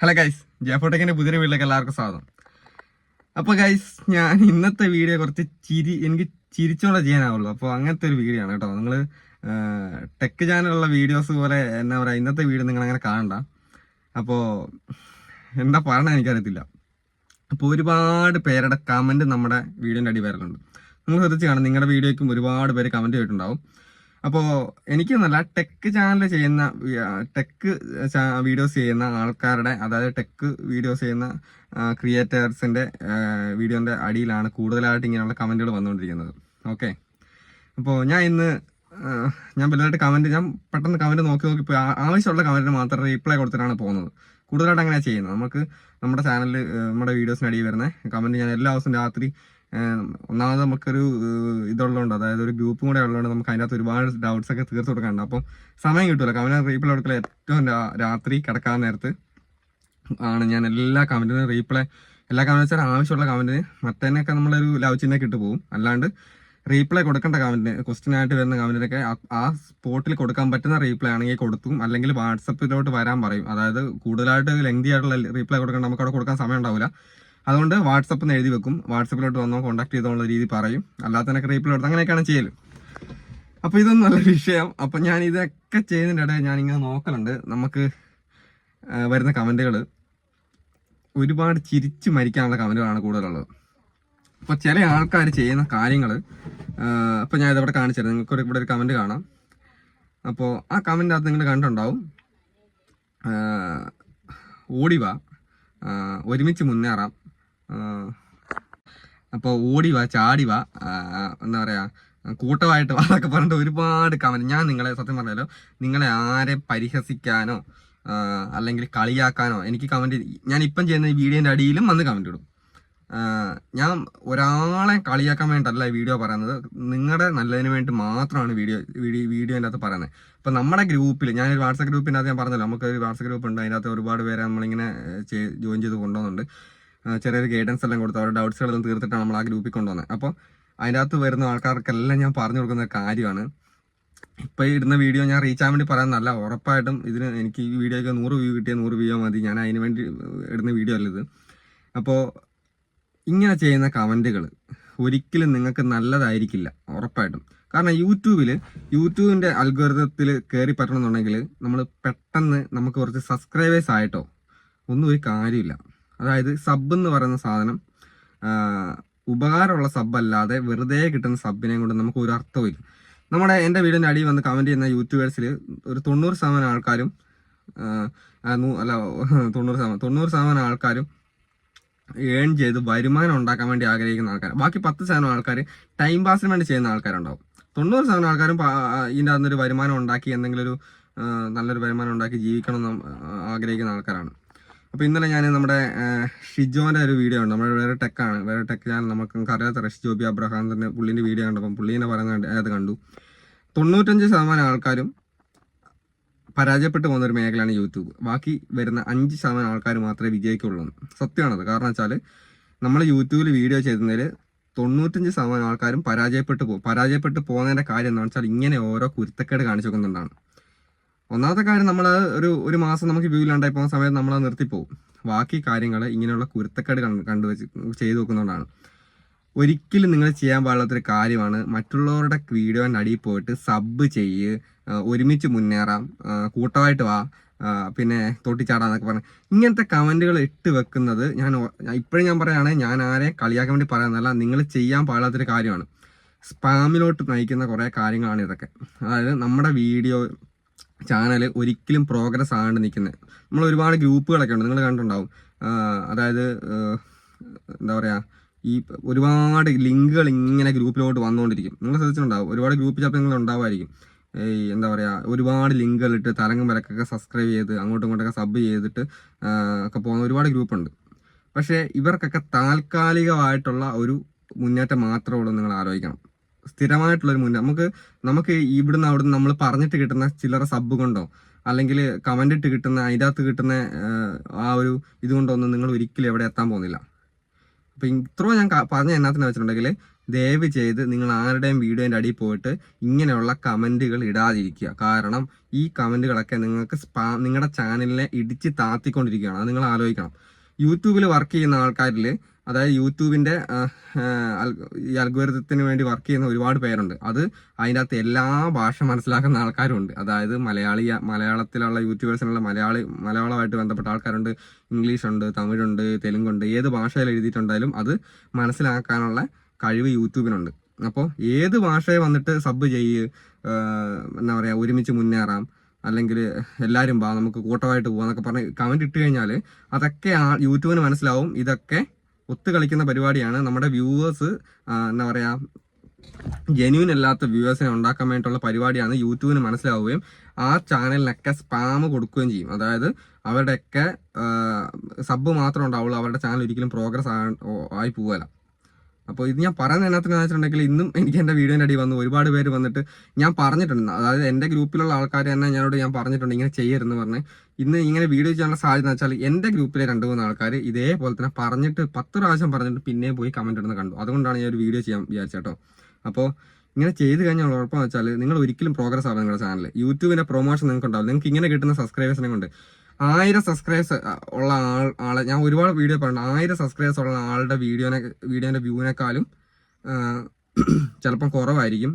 Hello guys ജയഫോട്ടേക്കിന്റെ പുതിയ വീട്ടിലേക്ക് എല്ലാവർക്കും സ്വാഗതം. അപ്പൊ ഗൈസ് ഞാൻ ഇന്നത്തെ വീഡിയോ കുറച്ച് ചിരി എനിക്ക് ചിരിച്ചോടെ ചെയ്യാനാവുള്ളൂ. അപ്പോൾ അങ്ങനത്തെ ഒരു വീഡിയോ ആണ് കേട്ടോ. നിങ്ങൾ ടെക് ചാനലുള്ള വീഡിയോസ് പോലെ എന്താ പറയുക ഇന്നത്തെ വീഡിയോ നിങ്ങൾ അങ്ങനെ കാണണ്ട. അപ്പോൾ എന്താ പറയണ എനിക്കറിയത്തില്ല. അപ്പോൾ ഒരുപാട് പേരുടെ കമന്റ് നമ്മുടെ വീഡിയോന്റെ അടി വരലുണ്ട് നിങ്ങൾ ശ്രദ്ധിച്ച് കാണും. നിങ്ങളുടെ വീഡിയോയ്ക്കും ഒരുപാട് പേര് കമന്റ് ചെയ്തിട്ടുണ്ടാവും. അപ്പോൾ എനിക്കൊന്നല്ല ടെക് ചാനൽ ചെയ്യുന്ന ടെക് വീഡിയോസ് ചെയ്യുന്ന ആൾക്കാരുടെ അതായത് ടെക് വീഡിയോസ് ചെയ്യുന്ന ക്രിയേറ്റേഴ്സിന്റെ വീഡിയോന്റെ അടിയിലാണ് കൂടുതലായിട്ട് ഇങ്ങനെയുള്ള കമന്റുകൾ വന്നുകൊണ്ടിരിക്കുന്നത്. ഓക്കെ അപ്പോൾ ഞാൻ ഇന്ന് ഞാൻ വലുതായിട്ട് കമന്റ് ഞാൻ പെട്ടെന്ന് കമന്റ് നോക്കി നോക്കി പോയി ആവശ്യമുള്ള കമന്റിന് മാത്രം റീപ്ലൈ കൊടുത്തിട്ടാണ് പോകുന്നത്. കൂടുതലായിട്ട് അങ്ങനെയാണ് ചെയ്യുന്നത്. നമുക്ക് നമ്മുടെ ചാനലിൽ നമ്മുടെ വീഡിയോസിന് അടിയിൽ വരുന്ന കമന്റ് ഞാൻ എല്ലാ ദിവസവും രാത്രി ഒന്നാമത് നമുക്കൊരു ഇതുള്ളതുകൊണ്ട് അതായത് ഒരു ഗ്രൂപ്പും കൂടെ ഉള്ളതുകൊണ്ട് നമുക്ക് അതിനകത്ത് ഒരുപാട് ഡൗട്ട്സ് ഒക്കെ തീർത്ത് കൊടുക്കാനുണ്ട്. അപ്പം സമയം കിട്ടുമല്ലോ കമന്റ് റീപ്ലൈ കൊടുക്കല ഏറ്റവും രാത്രി കിടക്കാൻ നേരത്ത് ആണ് ഞാൻ എല്ലാ കമന്റിനും റീപ്ലൈ എല്ലാ കമന്റ് വെച്ചാൽ ആവശ്യമുള്ള കമന്റിന് മറ്റേനൊക്കെ നമ്മളൊരു ലവ് ചിഹ്നൊക്കെ ഇട്ട് പോകും. അല്ലാണ്ട് റീപ്ലൈ കൊടുക്കേണ്ട കമന്റിന് ക്വസ്റ്റ്യൻ ആയിട്ട് വരുന്ന കമന്റിനൊക്കെ ആ- ആ സ്പോട്ടിൽ കൊടുക്കാൻ പറ്റുന്ന റീപ്ലൈ ആണെങ്കിൽ കൊടുത്തും അല്ലെങ്കിൽ വാട്സപ്പിലോട്ട് വരാൻ പറയും. അതായത് കൂടുതലായിട്ട് ലെങ്തി ആയിട്ടുള്ള റീപ്ലൈ കൊടുക്കേണ്ട നമുക്ക് അവിടെ കൊടുക്കാൻ സമയം ഉണ്ടാവില്ല. അതുകൊണ്ട് വാട്സപ്പിൽ നിന്ന് എഴുതി വെക്കും. വാട്സപ്പിലോട്ട് വന്നോ കോൺടാക്ട് ചെയ്തോളുള്ള രീതി പറയും. അല്ലാത്തതിനൊക്കെ റീപ്ലൈ കൊടുത്ത് അങ്ങനെയൊക്കെയാണ് ചെയ്യൽ. അപ്പോൾ ഇതൊന്നും നല്ല വിഷയം. അപ്പൊ ഞാൻ ഇതൊക്കെ ചെയ്യുന്നതിന്റെ ഇടയിൽ ഞാൻ ഇങ്ങനെ നോക്കലുണ്ട്. നമുക്ക് വരുന്ന കമന്റുകൾ ഒരുപാട് ചിരിച്ചു മരിക്കാനുള്ള കമന്റുകളാണ് കൂടുതലുള്ളത്. അപ്പൊ ചില ആൾക്കാർ ചെയ്യുന്ന കാര്യങ്ങൾ അപ്പൊ ഞാൻ ഇതവിടെ കാണിച്ചിരുന്നു നിങ്ങൾക്ക് ഇവിടെ ഒരു കമന്റ് കാണാം. അപ്പോൾ ആ കമന്റ് അകത്ത് നിങ്ങൾ കണ്ടുണ്ടാവും ആ, ഓടി വാ. ആ, ഒരുമിച്ച് മുന്നേറാം. അപ്പോൾ ഓടി വാ ചാടി വാ. എന്താ പറയാ കൂട്ടമായിട്ട് വാ എന്നൊക്കെ പറഞ്ഞിട്ട് ഒരുപാട് കമന്റ് ഞാൻ നിങ്ങളെ സത്യം പറഞ്ഞാലോ നിങ്ങളെ ആരെ പരിഹസിക്കാനോ അല്ലെങ്കിൽ കളിയാക്കാനോ എനിക്ക് കമന്റ് ഞാൻ ഇപ്പം ചെയ്യുന്ന ഈ വീഡിയോന്റെ അടിയിലും വന്ന് കമന്റ് ഇടും. ഞാൻ ഒരാളെ കളിയാക്കാൻ വേണ്ടിട്ടല്ല ഈ വീഡിയോ പറയുന്നത്. നിങ്ങളുടെ നല്ലതിന് വേണ്ടി മാത്രമാണ് വീഡിയോ വീഡിയോ വീഡിയോന്റെ അകത്ത് പറയുന്നത്. ഇപ്പൊ നമ്മുടെ ഗ്രൂപ്പിൽ ഞാനൊരു വാട്സപ്പ് ഗ്രൂപ്പിന്റെ അകത്ത് ഞാൻ പറഞ്ഞല്ലോ നമുക്ക് ഒരു വാട്സപ്പ് ഗ്രൂപ്പ് ഉണ്ട് അതിനകത്ത് ഒരുപാട് പേരെ നമ്മളിങ്ങനെ ജോയിൻ ചെയ്ത് കൊണ്ടുവന്നുണ്ട് ആ, ചെറിയൊരു ഗൈഡൻസ് എല്ലാം കൊടുത്ത് അവരുടെ ഡൗട്ട്സുകളെല്ലാം തീർത്തിട്ടാണ് നമ്മൾ ആ ഗ്രൂപ്പിൽ കൊണ്ടുവന്നത്. അപ്പോൾ അതിന്റെ അകത്ത് വരുന്ന ആൾക്കാർക്കെല്ലാം ഞാൻ പറഞ്ഞു കൊടുക്കുന്ന കാര്യമാണ്. ഇപ്പോൾ ഇടുന്ന വീഡിയോ ഞാൻ റീച്ച് ആവാൻ വേണ്ടി പറയാനല്ല ഉറപ്പായിട്ടും ഇതിന് എനിക്ക് ഈ വീഡിയോയ്ക്ക് നൂറ് വ്യൂ കിട്ടിയ നൂറ് വ്യൂ മതി. ഞാൻ അതിന് വേണ്ടി ഇടുന്ന വീഡിയോ അല്ല ഇത്. അപ്പോൾ ഇങ്ങനെ ചെയ്യുന്ന കമന്റുകൾ ഒരിക്കലും നിങ്ങൾക്ക് നല്ലതായിരിക്കില്ല ഉറപ്പായിട്ടും. കാരണം യൂട്യൂബിൽ യൂട്യൂബിന്റെ അൽഗോരിതത്തിൽ കയറി പറ്റണമെന്നുണ്ടെങ്കിൽ നമ്മൾ പെട്ടെന്ന് നമുക്ക് കുറച്ച് സബ്സ്ക്രൈബേഴ്സ് ആയിട്ടോ ഒന്നും ഒരു കാര്യമില്ല. അതായത് സബ് എന്ന് പറയുന്ന സാധനം ഉപകാരമുള്ള സബ് അല്ലാതെ വെറുതെ കിട്ടുന്ന സബിനെ കൊണ്ട് നമുക്ക് ഒരു അർത്ഥമില്ല നമ്മുടെ എന്റെ വീടിന്റെ അടിയിൽ വന്ന് കമന്റ് ചെയ്യുന്ന യൂട്യൂബേഴ്സിൽ ഒരു തൊണ്ണൂറ് ശതമാനം ആൾക്കാരും അല്ല തൊണ്ണൂറ് ശതമാനം തൊണ്ണൂറ് ശതമാനം ആൾക്കാരും ഏൺ ചെയ്ത് വരുമാനം ഉണ്ടാക്കാൻ വേണ്ടി ആഗ്രഹിക്കുന്ന ആൾക്കാർ ബാക്കി പത്ത് ശതമാനം ആൾക്കാർ ടൈം പാസിന് വേണ്ടി ചെയ്യുന്ന ആൾക്കാരുണ്ടാവും. തൊണ്ണൂറ് ശതമാനം ആൾക്കാരും ഇതിന്റെ അകത്തൊരു വരുമാനം ഉണ്ടാക്കി എന്തെങ്കിലും ഒരു നല്ലൊരു വരുമാനം ഉണ്ടാക്കി ജീവിക്കണം എന്ന് ആഗ്രഹിക്കുന്ന ആൾക്കാരാണ്. അപ്പോൾ ഇന്നലെ ഞാൻ നമ്മുടെ ഷിജോന്റെ ഒരു വീഡിയോ ഉണ്ട് നമ്മുടെ വേറെ ടെക്കാണ് വേറെ ടെക് ചാനൽ നമുക്ക് നിങ്ങൾക്ക് അറിയാത്ത അബ്രഹാം തന്നെ പുള്ളിന്റെ വീഡിയോ കണ്ടപ്പം പുള്ളീനെ പറയുന്നത് അത് കണ്ടു. തൊണ്ണൂറ്റഞ്ച് ശതമാനം ആൾക്കാരും പരാജയപ്പെട്ടു പോകുന്ന ഒരു മേഖലയാണ് യൂട്യൂബ്. ബാക്കി വരുന്ന അഞ്ച് ശതമാനം ആൾക്കാർ മാത്രമേ വിജയിക്കുള്ളൂ. സത്യമാണത്. കാരണം വെച്ചാൽ നമ്മൾ യൂട്യൂബിൽ വീഡിയോ ചെയ്യുന്നതിൽ തൊണ്ണൂറ്റഞ്ച് ശതമാനം ആൾക്കാരും പരാജയപ്പെട്ടു പോകും പരാജയപ്പെട്ടു പോകുന്നതിന്റെ കാര്യം എന്താണെന്ന് വെച്ചാൽ ഇങ്ങനെ ഓരോ കുരുത്തക്കേട് കാണിച്ചു വെക്കുന്നുണ്ടാണ്. ഒന്നാമത്തെ കാര്യം നമ്മൾ ഒരു ഒരു മാസം നമുക്ക് വ്യൂ ഇല്ലാണ്ടായി പോകുന്ന സമയത്ത് നമ്മൾ നിർത്തിപ്പോകും. ബാക്കി കാര്യങ്ങൾ ഇങ്ങനെയുള്ള കുരുത്തക്കേട് കണ്ട് വെച്ച് ചെയ്തു നോക്കുന്നതുകൊണ്ടാണ് ഒരിക്കലും നിങ്ങൾ ചെയ്യാൻ പാടില്ലാത്തൊരു കാര്യമാണ് മറ്റുള്ളവരുടെ വീഡിയോന്റെ അടിയിൽ പോയിട്ട് സബ് ചെയ്യ് ഒരുമിച്ച് മുന്നേറാം കൂട്ടമായിട്ട് വാ പിന്നെ പിന്നെ തൊട്ടിച്ചാടാന്നൊക്കെ പറഞ്ഞു ഇങ്ങനത്തെ കമന്റുകൾ ഇട്ട് വെക്കുന്നത് ഞാൻ ഇപ്പോഴും ഞാൻ പറയുകയാണെങ്കിൽ ഞാൻ ആരെ കളിയാക്കാൻ വേണ്ടി പറയുന്നതല്ല നിങ്ങൾ ചെയ്യാൻ പാടില്ലാത്തൊരു കാര്യമാണ്. സ്പാമിലോട്ട് നയിക്കുന്ന കുറേ കാര്യങ്ങളാണ് ഇതൊക്കെ. അതായത് നമ്മുടെ വീഡിയോ ചാനൽ ഒരിക്കലും പ്രോഗ്രസ് ആകാണ്ട് നിൽക്കുന്നത് നമ്മൾ ഒരുപാട് ഗ്രൂപ്പുകളൊക്കെ ഉണ്ട്. നിങ്ങൾ കണ്ടിട്ടുണ്ടാവും. അതായത് എന്താ പറയുക ഈ ഒരുപാട് ലിങ്കുകൾ ഇങ്ങനെ ഗ്രൂപ്പിലോട്ട് വന്നുകൊണ്ടിരിക്കും. നിങ്ങൾ ശ്രദ്ധിച്ചിട്ടുണ്ടാവും. ഒരുപാട് ഗ്രൂപ്പ് ചിലപ്പോൾ നിങ്ങൾ ഉണ്ടാവുമായിരിക്കും. ഈ എന്താ പറയുക ഒരുപാട് ലിങ്കുകളിട്ട് തലങ്ങും വരക്കൊക്കെ സബ്സ്ക്രൈബ് ചെയ്ത് അങ്ങോട്ടും ഇങ്ങോട്ടൊക്കെ സബ് ചെയ്തിട്ട് ഒക്കെ പോകുന്ന ഒരുപാട് ഗ്രൂപ്പുണ്ട്. പക്ഷേ ഇവർക്കൊക്കെ താൽക്കാലികമായിട്ടുള്ള ഒരു മുന്നേറ്റം മാത്രമേ ഉള്ളൂ നിങ്ങൾ ആലോചിക്കണം. സ്ഥിരമായിട്ടുള്ള ഒരു മുന്നേറ്റം നമുക്ക് നമുക്ക് ഇവിടുന്ന് അവിടുന്ന് നമ്മൾ പറഞ്ഞിട്ട് കിട്ടുന്ന ചില്ലറ സബ് കൊണ്ടോ അല്ലെങ്കിൽ കമന്റ് ഇട്ട് കിട്ടുന്ന അതിന്റെ അകത്ത് കിട്ടുന്ന ആ, ഒരു ഇതുകൊണ്ടൊന്നും നിങ്ങൾ ഒരിക്കലും എവിടെ എത്താൻ പോകുന്നില്ല. അപ്പോൾ ഇത്രയും ഞാൻ പറഞ്ഞ എന്നാത്തിന് വെച്ചിട്ടുണ്ടെങ്കിൽ ദയവ് ചെയ്ത് നിങ്ങൾ ആരുടെയും വീഡിയോന്റെ അടിയിൽ പോയിട്ട് ഇങ്ങനെയുള്ള കമന്റുകൾ ഇടാതിരിക്കുക. കാരണം ഈ കമന്റുകളൊക്കെ നിങ്ങൾക്ക് സ്പാ നിങ്ങളുടെ ചാനലിനെ ഇടിച്ച് താത്തിക്കൊണ്ടിരിക്കുകയാണ്. അത് നിങ്ങൾ ആലോചിക്കണം. യൂട്യൂബിൽ വർക്ക് ചെയ്യുന്ന ആൾക്കാരിൽ അതായത് യൂട്യൂബിന്റെ ഈ അൽഗോരിതത്തിന് വേണ്ടി വർക്ക് ചെയ്യുന്ന ഒരുപാട് പേരുണ്ട്. അത് അതിന്റെ അകത്ത് എല്ലാ ഭാഷ മനസ്സിലാക്കുന്ന ആൾക്കാരുണ്ട്. അതായത് മലയാളി മലയാളത്തിലുള്ള യൂട്യൂബേഴ്സിനുള്ള മലയാളി മലയാളമായിട്ട് ബന്ധപ്പെട്ട ആൾക്കാരുണ്ട്. ഇംഗ്ലീഷ് ഉണ്ട് തമിഴുണ്ട് തെലുങ്കുണ്ട് ഏത് ഭാഷയിൽ എഴുതിയിട്ടുണ്ടായാലും അത് മനസ്സിലാക്കാനുള്ള കഴിവ് യൂട്യൂബിനുണ്ട്. അപ്പോൾ ഏത് ഭാഷയെ വന്നിട്ട് സബ് ചെയ്യ് എന്താ പറയുക ഒരുമിച്ച് മുന്നേറാം അല്ലെങ്കിൽ എല്ലാവരും വാ നമുക്ക് കൂട്ടമായിട്ട് പോകാം എന്നൊക്കെ പറഞ്ഞ് കമന്റ് ഇട്ട് കഴിഞ്ഞാൽ അതൊക്കെ യൂട്യൂബിന് മനസ്സിലാവും. ഇതൊക്കെ ഒത്തു കളിക്കുന്ന പരിപാടിയാണ്. നമ്മുടെ വ്യൂവേഴ്സ് എന്താ പറയുക ജെന്യൂൻ അല്ലാത്ത വ്യൂവേഴ്സിനെ ഉണ്ടാക്കാൻ വേണ്ടിയിട്ടുള്ള പരിപാടിയാണ് യൂട്യൂബിന് മനസ്സിലാവുകയും ആ ചാനലിനൊക്കെ സ്പാം കൊടുക്കുകയും ചെയ്യും. അതായത് അവരുടെയൊക്കെ സബ് മാത്രമേ ഉണ്ടാവുള്ളൂ. അവരുടെ ചാനൽ ഒരിക്കലും പ്രോഗ്രസ് ആയി പോകല അപ്പോൾ ഇത് ഞാൻ പറയുന്ന എന്നാത്തിനെന്ന് വെച്ചിട്ടുണ്ടെങ്കിൽ ഇന്നും എനിക്ക് എന്റെ വീഡിയോന്റെ അടി വന്ന് ഒരുപാട് പേര് വന്നിട്ട് ഞാൻ പറഞ്ഞിട്ടുണ്ട്. അതായത് എന്റെ ഗ്രൂപ്പിലുള്ള ആൾക്കാർ തന്നെ ഞാനോട് ഞാൻ പറഞ്ഞിട്ടുണ്ട് ഇങ്ങനെ ചെയ്യരുതെന്ന് പറഞ്ഞ്. ഇന്ന് ഇങ്ങനെ വീഡിയോ ചെയ്യാനുള്ള സാധ്യത വെച്ചാൽ എന്റെ ഗ്രൂപ്പിലെ രണ്ട് മൂന്ന് ആൾക്കാർ ഇതേപോലെ തന്നെ പറഞ്ഞിട്ട് പത്ത് പ്രാവശ്യം പറഞ്ഞിട്ട് പിന്നെ പോയി കമന്റ് ഇടുന്ന കണ്ടു. അതുകൊണ്ടാണ് ഞാൻ ഒരു വീഡിയോ ചെയ്യാൻ വിചാരിച്ചേട്ടോ അപ്പോൾ ഇങ്ങനെ ചെയ്ത് കഴിഞ്ഞാൽ കുഴപ്പമെന്ന് വെച്ചാൽ നിങ്ങൾ ഒരിക്കലും പ്രോഗ്രസ് ആവും നിങ്ങളുടെ ചാനൽ യൂട്യൂബിന്റെ പ്രൊമോഷൻ നിങ്ങൾക്ക് ഉണ്ടാവും നിങ്ങൾക്ക് ഇങ്ങനെ കിട്ടുന്ന സബ്സ്ക്രൈബേഴ്സിനെ കൊണ്ട് ആയിരം സബ്സ്ക്രൈബേഴ്സ് ഉള്ള ആൾ ആളെ ഞാൻ ഒരുപാട് വീഡിയോ പറഞ്ഞു ആയിരം സബ്സ്ക്രൈബേഴ്സ് ഉള്ള ആളുടെ വീഡിയോനെ വീഡിയോന്റെ വ്യൂവിനേക്കാളും ചിലപ്പം കുറവായിരിക്കും.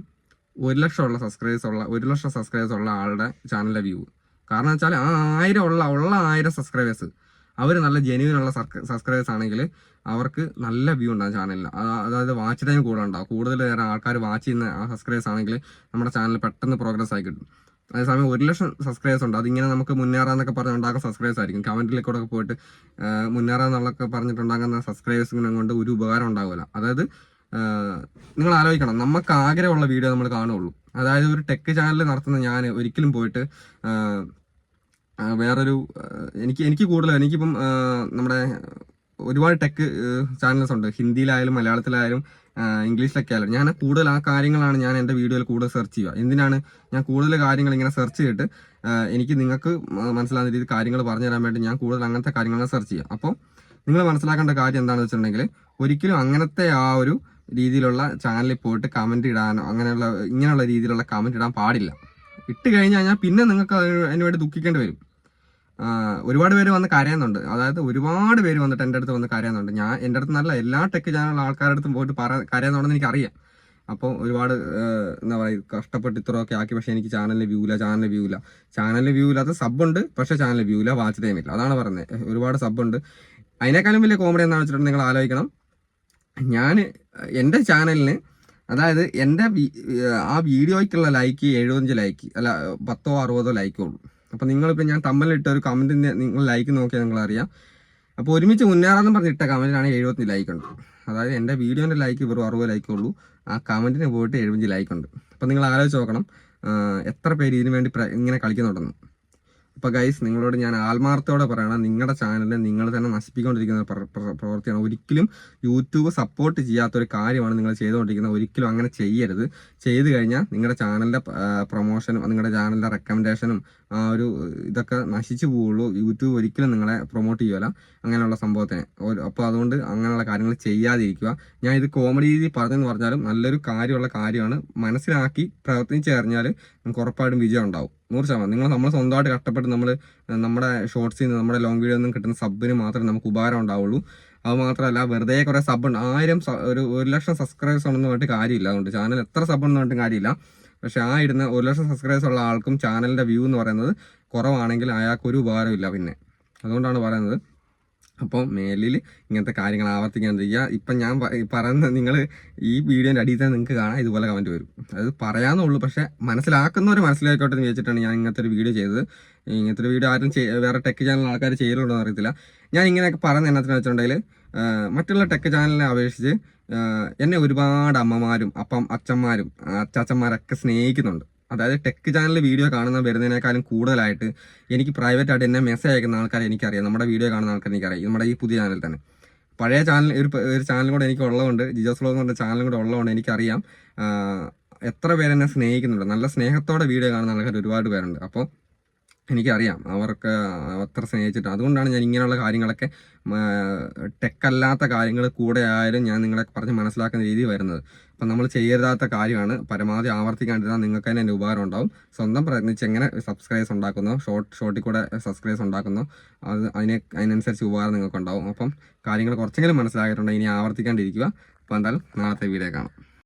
ഒരു ലക്ഷം ഉള്ള സബ്സ്ക്രൈബേഴ്സ് ഉള്ള ഒരു ലക്ഷം സബ്സ്ക്രൈബേഴ്സ് ഉള്ള ആളുടെ ചാനലിലെ വ്യൂ കാരണം വെച്ചാൽ ആ ആയിരം ഉള്ള ഉള്ള ആയിരം സബ്സ്ക്രൈബേഴ്സ് അവർ നല്ല ജെന്യൂൻ ഉള്ള സബ്സ്ക്രൈബേഴ്സ് ആണെങ്കിൽ അവർക്ക് നല്ല വ്യൂ ഉണ്ടാകും ചാനലിൽ അതായത് വാച്ച് ടൈം കൂടുതൽ ഉണ്ടാകും കൂടുതൽ നേരം ആൾക്കാർ വാച്ച് ചെയ്യുന്ന ആ സബ്സ്ക്രൈബേഴ്സ് ആണെങ്കിൽ നമ്മുടെ ചാനൽ പെട്ടെന്ന് പ്രോഗ്രസ് ആയി കിട്ടും. അതേസമയം ഒരു ലക്ഷം സബ്സ്ക്രൈബേഴ്സ് ഉണ്ട്. അതിങ്ങനെ നമുക്ക് മുന്നേറാന്നൊക്കെ പറഞ്ഞ് ഉണ്ടാക്കുന്ന സബ്സ്ക്രൈബേഴ്സ് ആയിരിക്കും കമന്റിലേക്ക് കൂടെ പോയിട്ട് മുന്നേറാന്നുള്ളൊക്കെ പറഞ്ഞിട്ടുണ്ടാകുന്ന സബ്സ്ക്രൈബേഴ്സിനെ കൊണ്ട് ഒരു ഉപകാരം ഉണ്ടാവില്ല. അതായത് നിങ്ങൾ ആലോചിക്കണം. നമുക്ക് ആഗ്രഹമുള്ള വീഡിയോ നമ്മൾ കാണുള്ളൂ അതായത് ഒരു ടെക് ചാനൽ നടത്തുന്ന ഞാൻ ഒരിക്കലും പോയിട്ട് വേറൊരു എനിക്ക് എനിക്ക് കൂടുതൽ എനിക്കിപ്പം നമ്മുടെ ഒരുപാട് ടെക് ചാനൽസ് ഉണ്ട്. ഹിന്ദിയിലായാലും മലയാളത്തിലായാലും ഇംഗ്ലീഷിലൊക്കെ ആയാലും ഞാൻ കൂടുതൽ ആ കാര്യങ്ങളാണ് ഞാൻ എന്റെ വീഡിയോയിൽ കൂടുതൽ സെർച്ച് ചെയ്യുക. എന്തിനാണ് ഞാൻ കൂടുതൽ കാര്യങ്ങൾ ഇങ്ങനെ സെർച്ച് ചെയ്തിട്ട് എനിക്ക് നിങ്ങൾക്ക് മനസ്സിലാകുന്ന രീതിയിൽ കാര്യങ്ങൾ പറഞ്ഞു തരാൻ വേണ്ടി ഞാൻ കൂടുതൽ അങ്ങനത്തെ കാര്യങ്ങൾ സെർച്ച് ചെയ്യുക. അപ്പോൾ നിങ്ങൾ മനസ്സിലാക്കേണ്ട കാര്യം എന്താണെന്ന് വെച്ചിട്ടുണ്ടെങ്കിൽ ഒരിക്കലും അങ്ങനത്തെ ആ ഒരു രീതിയിലുള്ള ചാനലിൽ പോയിട്ട് കമന്റ് ഇടാനോ അങ്ങനെയുള്ള ഇങ്ങനെയുള്ള രീതിയിലുള്ള കമന്റ് ഇടാൻ പാടില്ല. ഇട്ട് കഴിഞ്ഞാൽ പിന്നെ നിങ്ങൾക്ക് അതിന് വേണ്ടി ദുഃഖിക്കേണ്ടി വരും. ഒരുപാട് പേര് വന്ന് കരയുന്നുണ്ട് അതായത് ഒരുപാട് പേര് വന്നിട്ട് എന്റെ അടുത്ത് വന്ന് കരയുന്നുണ്ട് ഞാൻ എന്റെ അടുത്ത് നല്ല എല്ലാ ടെക് ചാനലുള്ള ആൾക്കാരുടെ അടുത്തും പോയിട്ട് പറ കരയുന്നുണ്ടെന്ന് എനിക്കറിയാം അപ്പോൾ ഒരുപാട് എന്താ പറയുക കഷ്ടപ്പെട്ട് ഇത്രയൊക്കെ ആക്കി പക്ഷേ എനിക്ക് ചാനലിൽ വ്യൂ ഇല്ല ചാനലിൽ വ്യൂ ഇല്ല ചാനലിൽ വ്യൂ ഇല്ലാത്ത സബ് ഉണ്ട് പക്ഷേ ചാനലിൽ വ്യൂ ഇല്ല വാച്ച് ടൈം ഇല്ല അതാണ് പറഞ്ഞത് ഒരുപാട് സബ് ഉണ്ട് അതിനേക്കാളും വലിയ കോമഡി എന്താണെന്ന് വെച്ചിട്ടുണ്ടെങ്കിൽ നിങ്ങൾ ആലോചിക്കണം ഞാൻ എന്റെ ചാനലിന് അതായത് എന്റെ ആ വീഡിയോയ്ക്കുള്ള ലൈക്ക് എഴുപത്തഞ്ച് ലൈക്ക് അല്ല പത്തോ അറുപതോ ലൈക്കുള്ളൂ അപ്പോൾ നിങ്ങളിപ്പോൾ ഞാൻ തമ്മിലിട്ട ഒരു കമന്റിന് നിങ്ങൾ ലൈക്ക് നോക്കിയാൽ നിങ്ങൾ അറിയാം. അപ്പോൾ ഒരുമിച്ച് മുന്നേറാന്ന് പറഞ്ഞിട്ട കമന്റിനാണ് എഴുപത്തി ലൈക്ക് ഉണ്ട്. അതായത് എന്റെ വീഡിയോന്റെ ലൈക്ക് വെറും അറുപത് ലൈക്ക് ഉള്ളൂ. ആ കമന്റിന് പോയിട്ട് എഴുപത്തഞ്ച് ലൈക്ക് ഉണ്ട്. അപ്പോൾ നിങ്ങൾ ആലോചിച്ച് നോക്കണം എത്ര പേര് ഇതിനു വേണ്ടി ഇങ്ങനെ കളിക്കുന്നുണ്ടെന്ന്. അപ്പോൾ ഗൈസ് നിങ്ങളോട് ഞാൻ ആത്മാർത്ഥത്തോടെ പറയണം നിങ്ങളുടെ ചാനലിനെ നിങ്ങൾ തന്നെ നശിപ്പിക്കൊണ്ടിരിക്കുന്ന പ്രവൃത്തിയാണ് ഒരിക്കലും യൂട്യൂബ് സപ്പോർട്ട് ചെയ്യാത്ത ഒരു കാര്യമാണ് നിങ്ങൾ ചെയ്തുകൊണ്ടിരിക്കുന്നത്. ഒരിക്കലും അങ്ങനെ ചെയ്യരുത്. ചെയ്തു കഴിഞ്ഞാൽ നിങ്ങളുടെ ചാനലിന്റെ പ്രൊമോഷനും നിങ്ങളുടെ ചാനലിന്റെ റെക്കമെൻഡേഷനും ആ ഒരു ഇതൊക്കെ നശിച്ചു പോവുള്ളൂ. യൂട്യൂബ് ഒരിക്കലും നിങ്ങളെ പ്രൊമോട്ട് ചെയ്യുമല്ല അങ്ങനെയുള്ള സംഭവത്തിന്. അപ്പോൾ അതുകൊണ്ട് അങ്ങനെയുള്ള കാര്യങ്ങൾ ചെയ്യാതിരിക്കുക. ഞാൻ ഇത് കോമഡി രീതി പറഞ്ഞെന്ന് പറഞ്ഞാലും നല്ലൊരു കാര്യമുള്ള കാര്യമാണ്. മനസ്സിലാക്കി പ്രവർത്തിച്ച് കഴിഞ്ഞാൽ നമുക്ക് ഉറപ്പായിട്ടും വിജയം ഉണ്ടാവും. നൂറ് ശതമാനം. നിങ്ങൾ നമ്മൾ സ്വന്തമായിട്ട് കഷ്ടപ്പെട്ട് നമ്മൾ നമ്മുടെ ഷോർട്സിൽ നിന്ന് നമ്മുടെ ലോങ് വീഡിയോ നിന്നും കിട്ടുന്ന സബ്ബിന് മാത്രമേ നമുക്ക് ഉപകാരം ഉണ്ടാവുള്ളൂ. അത് മാത്രമല്ല വെറുതെ കുറേ സബ്ബുണ്ട് ആയിരം ഒരു ഒരു ലക്ഷം സബ്സ്ക്രൈബേഴ്സ് ഉണ്ടെന്ന് പറഞ്ഞിട്ട് കാര്യമില്ല. അതുകൊണ്ട് ചാനൽ എത്ര സബ്ബുണ്ടെന്ന് പറഞ്ഞിട്ട് കാര്യമില്ല. പക്ഷെ ആ ഇടുന്ന ഒരു ലക്ഷം സബ്സ്ക്രൈബേഴ്സ് ഉള്ള ആൾക്കും ചാനലിന്റെ വ്യൂ എന്ന് പറയുന്നത് കുറവാണെങ്കിൽ അയാൾക്കൊരു ഉപകാരമില്ല പിന്നെ. അതുകൊണ്ടാണ് പറയുന്നത്. അപ്പോൾ മേലിൽ ഇങ്ങനത്തെ കാര്യങ്ങൾ ആവർത്തിക്കാണ്ടിരിക്കുക. ഇപ്പം ഞാൻ പറയുന്ന നിങ്ങൾ ഈ വീഡിയോന്റെ അടിയിൽ തന്നെ നിങ്ങൾക്ക് കാണാം. ഇതുപോലെ കമന്റ് വരും. അത് പറയാമെന്നുള്ളൂ പക്ഷേ മനസ്സിലാക്കുന്നവർ മനസ്സിലാക്കോട്ടെ എന്ന് വെച്ചിട്ടാണ് ഞാൻ ഇങ്ങനത്തെ ഒരു വീഡിയോ ചെയ്തത്. ഇങ്ങനത്തെ ഒരു വീഡിയോ ആരും വേറെ ടെക് ചാനൽ ആൾക്കാർ ചെയ്യലുണ്ടോ എന്ന് അറിയത്തില്ല. ഞാൻ ഇങ്ങനെയൊക്കെ പറയുന്ന എന്നാത്തിനെന്ന് വെച്ചിട്ടുണ്ടെങ്കിൽ മറ്റുള്ള ടെക് ചാനലിനെ അപേക്ഷിച്ച് എന്നെ ഒരുപാട് അമ്മമാരും അപ്പം അച്ഛന്മാരും അച്ചാച്ചന്മാരൊക്കെ സ്നേഹിക്കുന്നുണ്ട്. അതായത് ടെക് ചാനൽ വീഡിയോ കാണുന്ന വരുന്നതിനേക്കാളും കൂടുതലായിട്ട് എനിക്ക് പ്രൈവറ്റ് ആയിട്ട് എന്നെ മെസ്സേജ് അയക്കുന്ന ആൾക്കാരെ എനിക്കറിയാം. നമ്മുടെ വീഡിയോ കാണുന്ന ആൾക്കാരെ എനിക്കറിയാം. നമ്മുടെ ഈ പുതിയ ചാനൽ തന്നെ. പഴയ ചാനൽ ഒരു ഒരു ചാനൽ കൂടെ എനിക്ക് ഉള്ളതുകൊണ്ട് ജിജോസ് ഫ്ലോ എന്ന് പറഞ്ഞ ചാനലും കൂടെ ഉള്ളതുകൊണ്ട് എനിക്കറിയാം. എത്ര പേരെന്നെ സ്നേഹിക്കുന്നുണ്ട്. നല്ല സ്നേഹത്തോടെ വീഡിയോ കാണുന്ന ആൾക്കാർ ഒരുപാട് പേരുണ്ട്. അപ്പോൾ എനിക്കറിയാം. അവർക്ക് അത്ര സ്നേഹിച്ചിട്ട്. അതുകൊണ്ടാണ് ഞാൻ ഇങ്ങനെയുള്ള കാര്യങ്ങളൊക്കെ ടെക്കല്ലാത്ത കാര്യങ്ങൾ കൂടെ ആയാലും ഞാൻ നിങ്ങളെ പറഞ്ഞ് മനസ്സിലാക്കുന്ന രീതി വരുന്നത്. അപ്പം നമ്മൾ ചെയ്യരുതാത്ത കാര്യമാണ്. പരമാവധി ആവർത്തിക്കാണ്ടിരുന്നാൽ നിങ്ങൾക്ക് തന്നെ എന്റെ ഉപകാരം ഉണ്ടാവും. സ്വന്തം പ്രയത്നിച്ച് എങ്ങനെ സബ്സ്ക്രൈബ്സ് ഉണ്ടാക്കുന്നോ ഷോർട്ട് ഷോർട്ടിൽ കൂടെ സബ്സ്ക്രൈബ്സ് ഉണ്ടാക്കുന്നോ അത് അതിനെ അതിനനുസരിച്ച് ഉപകാരം നിങ്ങൾക്ക് ഉണ്ടാവും അപ്പം കാര്യങ്ങൾ കുറച്ചെങ്കിലും മനസ്സിലാക്കിയിട്ടുണ്ട്. ഇനി ആവർത്തിക്കാണ്ടിരിക്കുക. അപ്പോൾ എന്തായാലും നാളത്തെ വീഡിയോ കാണാം.